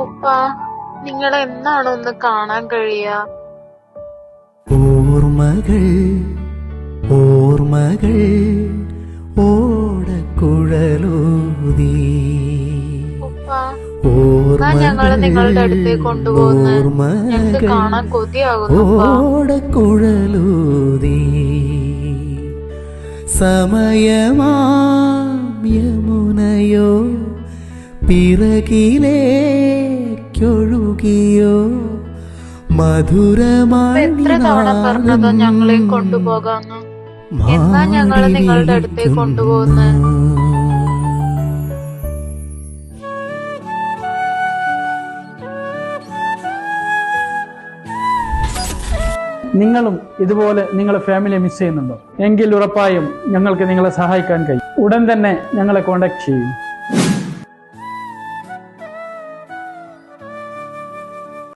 ഉപ്പ നിങ്ങൾ എന്നാണ് ഒന്ന് കാണാൻ കഴിയുക? ഓർമ്മകൾ ഓർമ്മകൾ ഓടക്കുഴലൂതി. ഞങ്ങൾ നിങ്ങളുടെ അടുത്തേക്ക് കൊണ്ടുപോകുന്നെ? ഞങ്ങക്ക് കാണാൻ കൊതിയാകുന്നു ഓടക്കുഴലൂതി. സമയമാ യമുനയോ പിറകിലേക്കൊഴുകിയോ? മധുരമായി എത്ര തവണ പറഞ്ഞതാ ഞങ്ങളെ കൊണ്ടുപോകാന്ന്? എന്നാ ഞങ്ങളെ നിങ്ങളുടെ അടുത്തേക്ക് കൊണ്ടുപോകുന്നു? നിങ്ങളും ഇതുപോലെ നിങ്ങളെ ഫാമിലിയെ മിസ് ചെയ്യുന്നുണ്ടോ? എങ്കിൽ ഉറപ്പായും ഞങ്ങൾക്ക് നിങ്ങളെ സഹായിക്കാൻ കഴിയും. ഉടൻ തന്നെ ഞങ്ങളെ കോൺടാക്ട് ചെയ്യും.